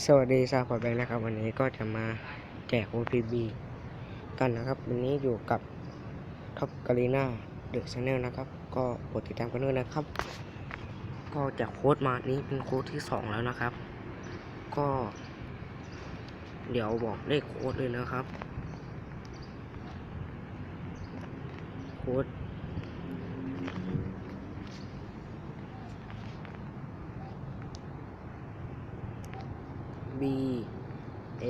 สวัสดีชาวพอดแบงค์นะครับ วันนี้ก็จะมาแจก OTB กันนะครับ วันนี้อยู่กับท็อปกาลีนาเดอะชาแนลนะครับ ก็โปรดติดตามกันด้วยนะครับ ก็แจกโค้ดมานี้เป็นโค้ดที่สองแล้วนะครับ ก็ เดี๋ยวบอกเลขโค้ดเลยนะครับ โค้ด B A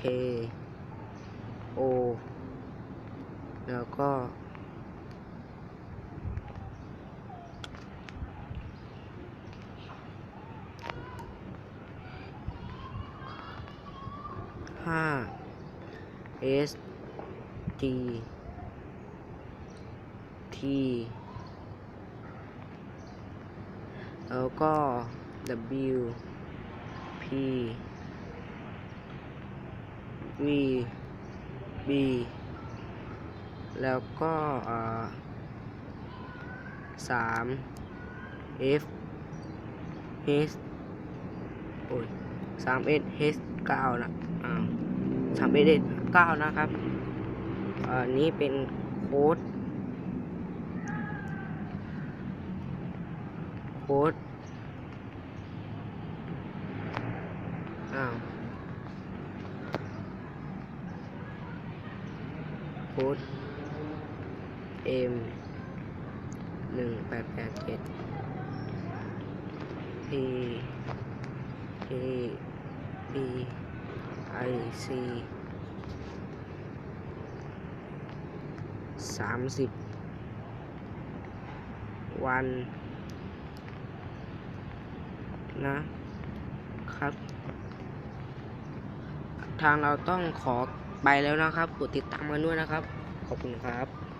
K O แล้วก็ห้า S T T แล้วก็ W P V B แล้วก็สาม F H โอ้ยสาม S H เก้านะอ้าสาม S H เก้านะครับอันนี้เป็นโค้ดโค้ด อ้าวโค้ด M หนึ่งแปดแปดเจ็ด P A B I C สามสิบวัน นะครับ ทางเราต้องขอไปแล้วนะครับกดติดตามกันด้วยนะครับ ขอบคุณครับ